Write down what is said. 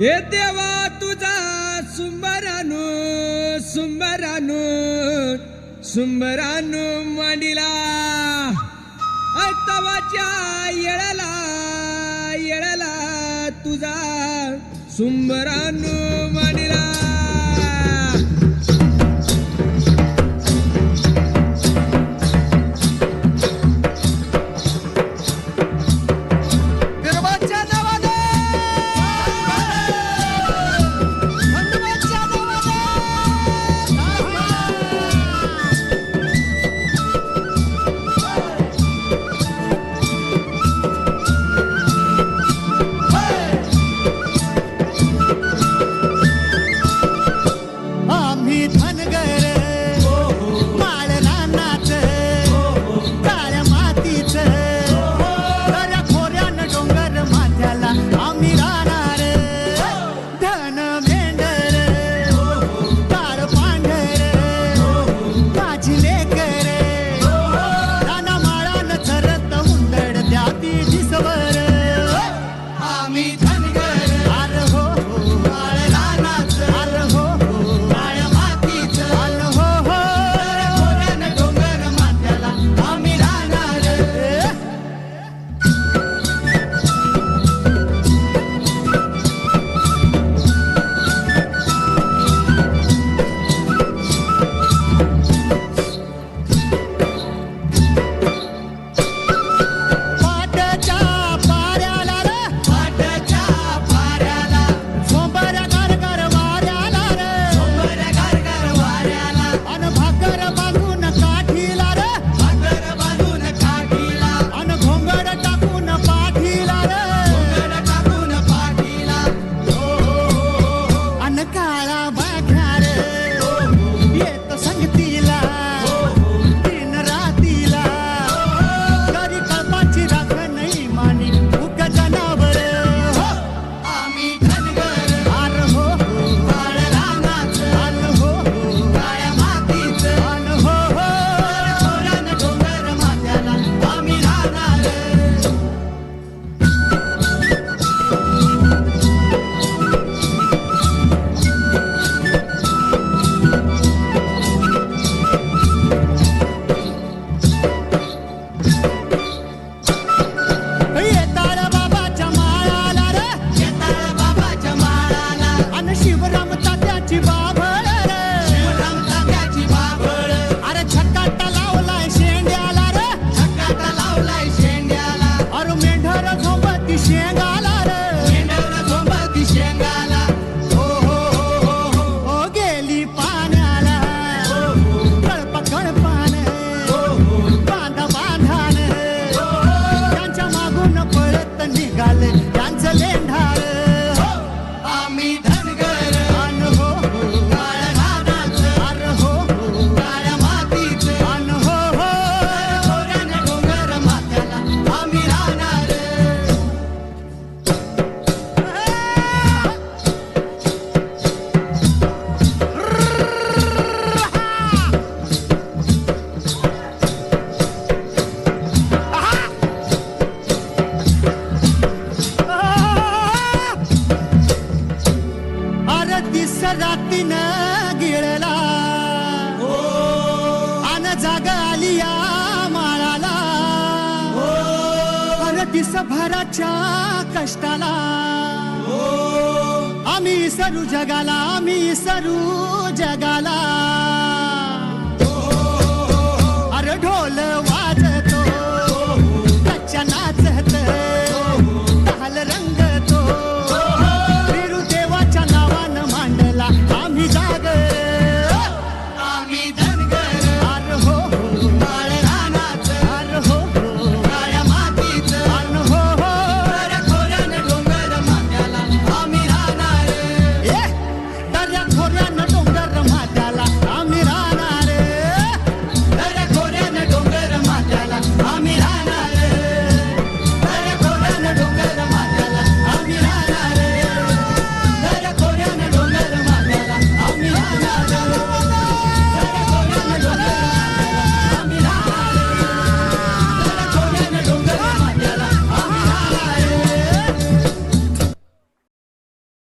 हे देवा तुझा सुंबरानु सुंबरानु सुंबरानु मांडिला. तवाच्या येळाला येळाला तुझा सुंबरानु मांडिला. रातीन गिळला. अन जाग आली या माळाला. अन दिसभराच्या कष्टाला. आम्ही सरू जगाला आम्ही सरू जगाला.